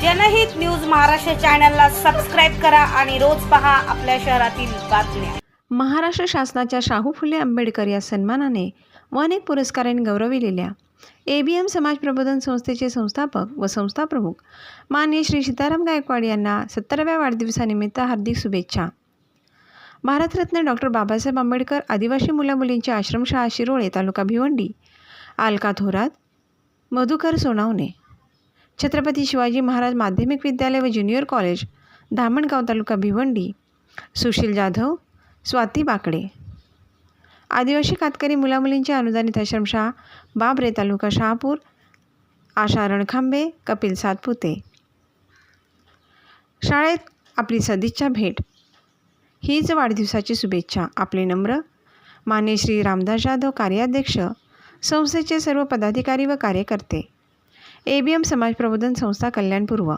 जनहित न्यूज महाराष्ट्र चॅनलला सबस्क्राईब करा आणि रोज पहा आपल्या शहरातील बातम्या. महाराष्ट्र शासनाच्या शाहू फुले आंबेडकर या सन्मानाने व अनेक पुरस्काराने गौरविलेल्या ए बी एम समाज प्रबोधन संस्थेचे संस्थापक व संस्थाप्रमुख माननीय श्री सीताराम गायकवाड यांना सत्तराव्या वाढदिवसानिमित्त हार्दिक शुभेच्छा. भारतरत्न डॉक्टर बाबासाहेब आंबेडकर आदिवासी मुलामुलींची आश्रमशाळा शिरोळे तालुका भिवंडी आलका थोरात मधुकर सोनावणे छत्रपती शिवाजी महाराज माध्यमिक विद्यालय व ज्युनियर कॉलेज धामणगाव तालुका भिवंडी. सुशील जाधव स्वाती बाकडे. आदिवासी कातकरी मुलामुलींच्या अनुदानित आश्रमशाळा बाबरे तालुका शहापूर आशा रणखांबे कपिल सातपुते. शाळेत आपली सदिच्छा भेट. हीच वाढदिवसाची शुभेच्छा. आपले नम्र मान्य श्री रामदास जाधव कार्याध्यक्ष संस्थेचे सर्व पदाधिकारी व कार्यकर्ते. ए बी एम समाज प्रबोधन संस्था कल्याणपूर्व